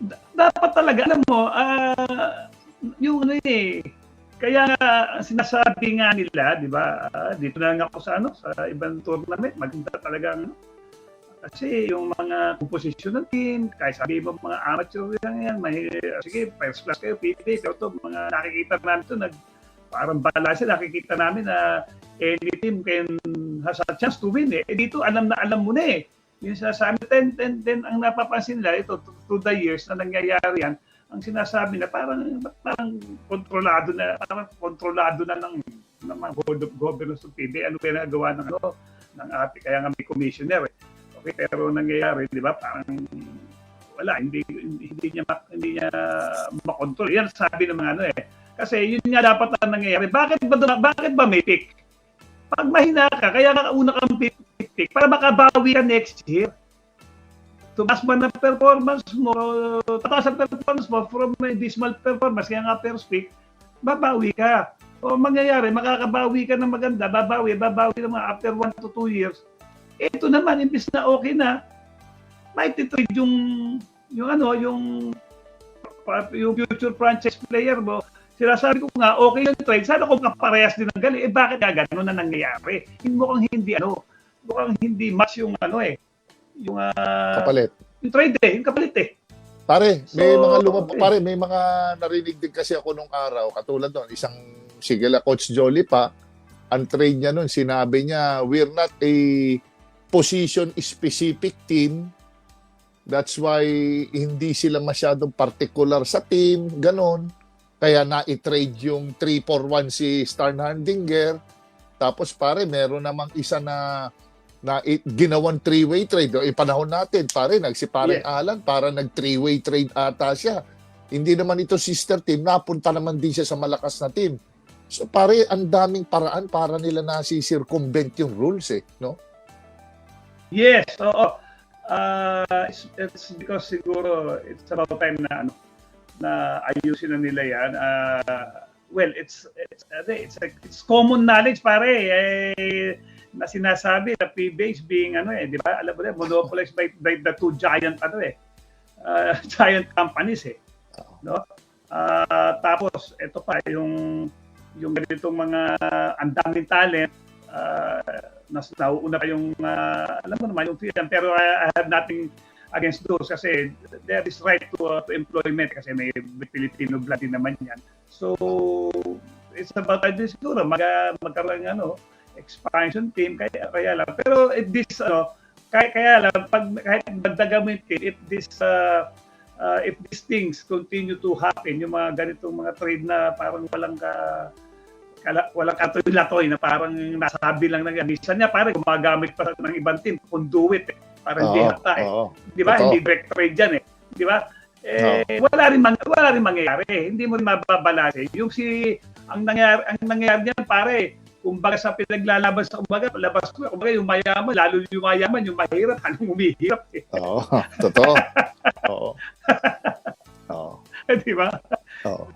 da- dapat talaga, alam mo, ah, yung ano eh, kaya sinasabi nga nila, di ba, ah, dito na lang ako sa ano, sa ibang tournament, maganda talaga ano. Kasi yung mga composition ng team, kahit sabi mo mga amateur lang yan, may, sige, first class kayo, PPA, pero to, mga nakikita namin to, nag, parang balance, nakikita namin na any team can has a chance to win eh. Eh dito, alam na alam mo na eh. Yung sinasabi, then, then, then ang napapansin nila, ito, through the years na nangyayari yan, ang sinasabi na parang parang kontrolado na parang kontrolado na ng ng mga of governors ng PBA ano pinagawa ng ano ng ate kaya nga may commissioner eh. Okay, pero nangyayari, di ba? Parang wala, hindi hindi niya hindi niya makontrol. Yan sabi ng mga ano eh. Kasi yun nga dapat ang nangyayari. Bakit ba bakit ba may pick? Pag mahina ka, kaya ka una kang pick, pick para makabawi ka next year tumas man ang performance mo, tataas ang performance mo from a dismal performance, kaya nga first pick, babawi ka. O mangyayari, makakabawi ka ng maganda, babawi, babawi naman after 1 to 2 years. Ito naman, imbis na okay na, may titrade yung, yung ano, yung, yung future franchise player mo, sinasabi ko nga, okay yung trade, sana kung kaparehas din ang galing, eh bakit nga gano'n na nangyayari? Hindi mukhang hindi, ano, mukhang hindi match yung ano eh, yung uh, Kapalit. yung trade eh, yung kapalit eh. Pare, may So, mga lumab okay. pare, may mga narinig din kasi ako nung araw, katulad doon, isang sige la Coach Jolly pa, ang trade niya noon, sinabi niya, we're not a position specific team. That's why hindi sila masyadong particular sa team, ganon. Kaya na-trade yung 3-4-1 si Star Hardinger. Tapos pare, meron namang isa na na i- ginawang three-way trade. O, ipanahon natin, pare, nagsi pare Yeah. Alan, para nag three-way trade ata siya. Hindi naman ito sister team, napunta naman din siya sa malakas na team. So pare, ang daming paraan para nila nasi-circumvent yung rules eh, no? Yes, oo. Uh, it's, it's because siguro it's about time na ano na ayusin na nila yan. Uh, well, it's it's ano eh, it's it's common knowledge pare eh, na sinasabi na PBA is being ano eh, di ba? Alam mo na, monopolized by, by the two giant ano eh, uh, giant companies eh. No? Ah, tapos ito pa yung yung ganitong mga ang daming talent uh, nas nauuna pa yung ah, alam mo naman yung freedom pero I, I have nothing against those kasi there is right to, uh, to employment kasi may, Filipino blood din naman yan. So it's about din siguro mag, magkaroon ano expansion team kaya kaya lang pero if this ano kaya kaya lang pag kahit dagdagan mo yung team if this uh, uh, if these things continue to happen yung mga ganitong mga trade na parang walang ka kala, walang katoy-latoy na parang nasabi lang ng minsan niya parang gumagamit pa ng ibang team conduit eh. Parang hindi hata eh. Di ba? Hindi direct trade yan eh. Di ba? Eh, wala rin mang, wala rin mangyayari. Hindi mo rin mababalase. Yung si ang nangyayari ang nangyayari niyan pare, kumbaga sa pinaglalaban sa kumbaga, labas ko, kumbaga yung mayaman, lalo yung mayaman, yung mahirap, anong umihirap eh. Oo, totoo. Oo. Oo. di ba? Oo.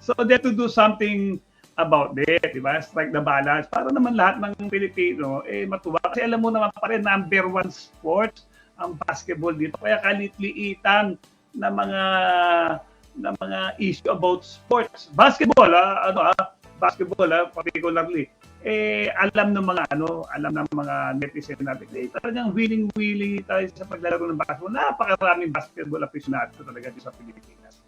So they have to do something about it, di ba? Strike the balance para naman lahat ng Pilipino eh matuwa. Kasi alam mo naman pa rin, number one sports ang basketball dito. Kaya kalitliitan na mga na mga issue about sports. Basketball, ah, ano ah, basketball ah, particularly. Eh, alam ng mga ano, alam ng mga netizen natin. Eh, talagang willing-willing tayo sa paglalaro ng basketball. Napakaraming basketball aficionado talaga dito sa Pilipinas.